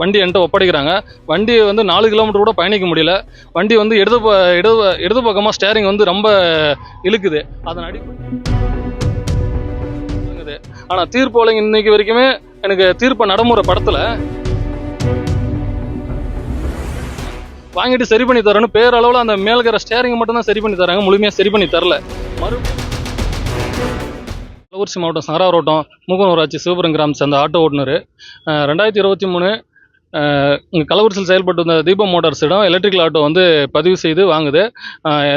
வண்டி என்கிட்ட ஒப்படைக்கிறாங்க. வண்டி வந்து நாலு கிலோமீட்டர் கூட பயணிக்க முடியல. வண்டி வந்து இடது இடது இடது பக்கமாக ஸ்டேரிங் வந்து ரொம்ப இழுக்குது. அதன் அடிப்படை ஆனால் தீர்ப்பு வழங்கி இன்னைக்கு வரைக்குமே எனக்கு தீர்ப்பை நடைமுறை படத்தில். வாங்கிட்டு சரி பண்ணி தரேன்னு பேரளவில் அந்த மேல்கிற ஸ்டேரிங் மட்டும் தான் சரி பண்ணி தராங்க. முழுமையாக சரி பண்ணி தரல. மறுபடியும் கள்ளக்குறிச்சி மாவட்டம் சங்கராவரோட்டம் மூக்கனூராட்சி சிவபுரம் கிராமம் சேர்ந்த ஆட்டோ ஓட்டுநர். ரெண்டாயிரத்தி இருபத்தி மூணு இங்கே கள்ளக்குறிச்சியில் செயல்பட்டு வந்த தீபம் மோட்டார்ஸிடம் எலக்ட்ரிக்கல் ஆட்டோ வந்து பதிவு செய்து வாங்குது.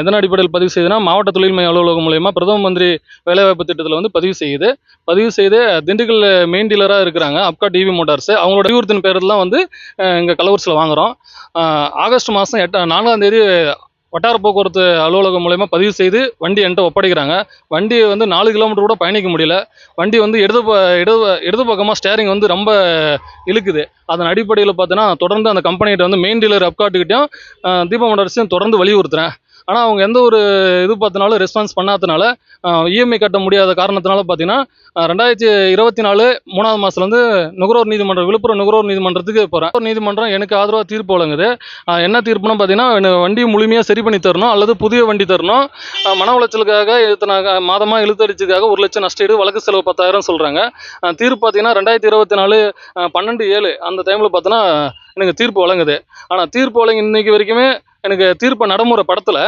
எதன் அடிப்படையில் பதிவு செய்யுதுன்னா மாவட்ட தொழில் மைய அலுவலகம் மூலயமா பிரதம மந்திரி வேலைவாய்ப்பு திட்டத்தில் வந்து பதிவு செய்யுது. பதிவு செய்து திண்டுக்கல் மெயின் டீலராக இருக்கிறாங்க அப்கா டிவி மோட்டார்ஸ். அவங்களோட அறிவுறுத்தின் பேரில் தான் வந்து இங்கே கள்ளக்குறிச்சியில் வாங்குறோம். ஆகஸ்ட் மாதம் எட்ட நான்காம் தேதி வட்டார போக்குவரத்து அலுவலகம் மூலயமா பதிவு செய்து வண்டி என்கிட்ட ஒப்படைக்கிறாங்க. வண்டி வந்து நாலு கிலோமீட்டர் கூட பயணிக்க முடியல. வண்டி வந்து இடது ப- இடது இடது பக்கமாக ஸ்டேரிங் வந்து ரொம்ப இழுக்குது. அதன் அடிப்படையில் பார்த்தீங்கன்னா தொடர்ந்து அந்த கம்பெனிகிட்ட வந்து மெயின் டீலர் அப்காட்டுக்கிட்டையும் தீபம் மோட்டார்ஸையும் தொடர்ந்து வலியுறுத்துகிறேன் ஆனால் அவங்க எந்த ஒரு இது பார்த்தினாலும் ரெஸ்பான்ஸ் பண்ணாதனால இஎம்ஐ கட்ட முடியாத காரணத்தினால பார்த்தீங்கன்னா ரெண்டாயிரத்தி இருபத்தி நாலு மூணாவது மாதத்துலேருந்து நுகர்வோர் நீதிமன்றம் விழுப்புரம் நுகர்வோர் நீதிமன்றத்துக்கு போகிறேன் நீதிமன்றம் எனக்கு ஆதரவாக தீர்ப்பு வழங்குது. என்ன தீர்ப்புனா பார்த்தீங்கன்னா எனக்கு வண்டி முழுமையாக சரி பண்ணி தரணும் அல்லது புதிய வண்டி தரணும். மன உளைச்சலுக்காக இத்தனை மாதமாக இழுத்தடிச்சதுக்காக ஒரு லட்சம் நஷ்டஈடு வழக்கு செலவு பத்தாயிரம் சொல்கிறாங்க தீர்ப்பு பார்த்தீங்கன்னா ரெண்டாயிரத்தி இருபத்தி நாலு பன்னெண்டு ஏழு அந்த டைமில் பார்த்தோன்னா எனக்கு தீர்ப்பு வழங்குது. ஆனால் தீர்ப்பு வழங்கி இன்னைக்கு வரைக்குமே எனக்கு தீர்ப்பு நடைமுறை படத்தில்.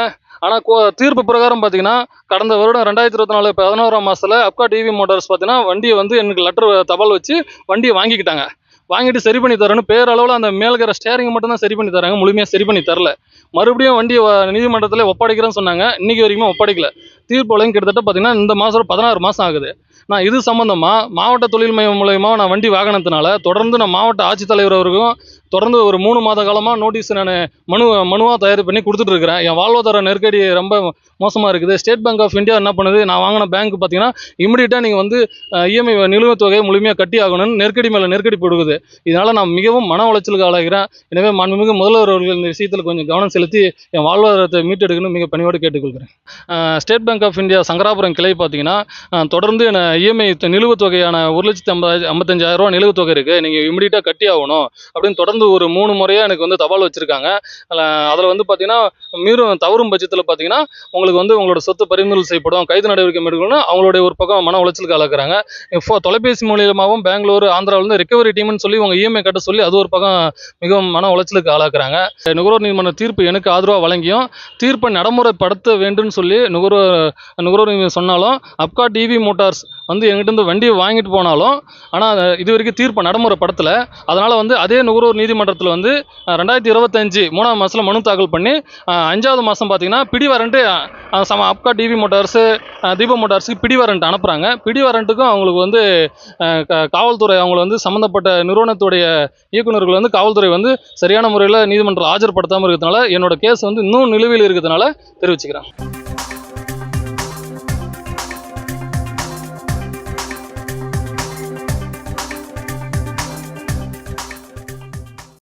ஆனால் தீர்ப்பு பிரகாரம் பார்த்தீங்கன்னா கடந்த வருடம் ரெண்டாயிரத்தி இருபத்தி நாலு பதினோராம் மாதத்தில் அப்கா டிவி மோட்டார்ஸ் பார்த்தீங்கன்னா வண்டியை வந்து எனக்கு லெட்டர் தபால் வச்சு வண்டியை வாங்கிக்கிட்டாங்க. வாங்கிட்டு சரி பண்ணி தரேன்னு பேரளவில் அந்த மேல்கிற ஸ்டேரிங் மட்டும் தான் சரி பண்ணி தராங்க. முழுமையாக சரி பண்ணி தரல. மறுபடியும் வண்டியை நீதிமன்றத்தில் ஒப்படைக்கிறேன்னு சொன்னாங்க. இன்றைக்கி வரைக்குமே ஒப்படைக்கல. தீர்ப்பு வழங்கி கிட்டத்தட்ட பார்த்தீங்கன்னா இந்த மாதம் பதினாறு மாதம் ஆகுது. நான் இது சம்மந்தமாக மாவட்ட தொழில் மையம் மூலயமா நான் வண்டி வாகனத்தினால தொடர்ந்து நான் மாவட்ட ஆட்சித்தலைவர் அவருக்கும் தொடர்ந்து ஒரு மூணு மாத காலமாக நோட்டீஸ் நான் மனு மனுவாக தயார் பண்ணி கொடுத்துட்டு இருக்கிறேன் என் வாழ்வாதார நெருக்கடி ரொம்ப மோசமாக இருக்குது. ஸ்டேட் பேங்க் ஆஃப் இந்தியா என்ன பண்ணுது? நான் வாங்கின பேங்க் பார்த்தீங்கன்னா இமிடியட்டாக நீங்கள் வந்து இஎம்ஐ நிலுவைத் தொகையை முழுமையாக கட்டி ஆகணும்னு நெருக்கடி மேலே நெருக்கடி கொடுக்குது இதனால் நான் மிகவும் மன உளைச்சலுக்கு ஆளாகிறேன். எனவே மாண்புமிகு முதல்வர் அவர்கள் இந்த விஷயத்தில் கொஞ்சம் கவனம் செலுத்தி என் வாழ்வாதாரத்தை மீட்டெடுக்கணும் மிக பணியோடு கேட்டுக்கொள்கிறேன். State bank of India Sankarapuram கிளை பார்த்தீங்கன்னா தொடர்ந்து என்ன இஎம்ஐ நிலுவைத் தொகையான ஒரு லட்சத்தி ஐம்பது ஐம்பத்தஞ்சாயிரம் ரூபா நிலுவைத் தொகை இருக்குது நீங்கள் இமிடியட்டாக கட்டி ஆகணும் அப்படின்னு தொடர்ந்து ஒரு மூணு முறையாக எனக்கு வந்து தபால் வச்சுருக்காங்க. அதில் வந்து பார்த்தீங்கன்னா மீறும் தவறும் பட்சத்தில் பார்த்தீங்கன்னா உங்களுக்கு வந்து உங்களோட சொத்து பறிமுதல் செய்யப்படும் கைது நடவடிக்கை மேற்கொள்ளணும். அவங்களுடைய ஒரு பக்கம் மன உளைச்சலுக்கு அளக்குறாங்க இப்போ தொலைபேசி மூலியமாகவும் பெங்களூர் ஆந்திராவிலேருந்து ரெக்கவரி டீம்னு சொல்லி உங்கள் இஎம்ஐ கட்ட சொல்லி அது ஒரு பக்கம் மிகவும் மன உளைச்சலுக்கு ஆளாக்குறாங்க. நுகர்வோர் நீதிமன்ற தீர்ப்பு எனக்கு ஆதரவாக வழங்கியும் தீர்ப்பை நடைமுறைப்படுத்த வேண்டும்னு சொல்லி நுகர்வோர் நுகர்வோர் நீதிமன்றம் சொன்னாலும் அப்கா டிவி மோட்டார்ஸ் வந்து எங்கிட்ட இருந்து வண்டியை வாங்கிட்டு போனாலும் ஆனால் இது வரைக்கும் தீர்ப்பை நடைமுறைப்படுத்தலை. அதனால் வந்து அதே நுகர்வோர் நீதிமன்றத்தில் வந்து ரெண்டாயிரத்தி இருபத்தஞ்சு மூணாவது மாதத்தில் மனு தாக்கல் பண்ணி அஞ்சாவது மாதம் பார்த்தீங்கன்னா பிடி சம அப்கா டிவி மோட்டார்ஸு தீப மோட்டார்ஸுக்கு பிடி அனுப்புகிறாங்க பிடிவாரண்ட்டுக்கும் அவங்களுக்கு வந்து க- காவல்துறை அவங்கள வந்து சம்மந்தப்பட்ட நிறுவனத்துடைய இயக்குநர்கள் வந்து காவல்துறை வந்து சரியான முறையில் நீதிமன்றம் ஆஜர்படுத்தாமல் இருக்கிறதுனால என்னோட கேஸ் வந்து இன்னும் நிலுவையில் இருக்கிறதுனால தெரிவிச்சுக்கிறேன்.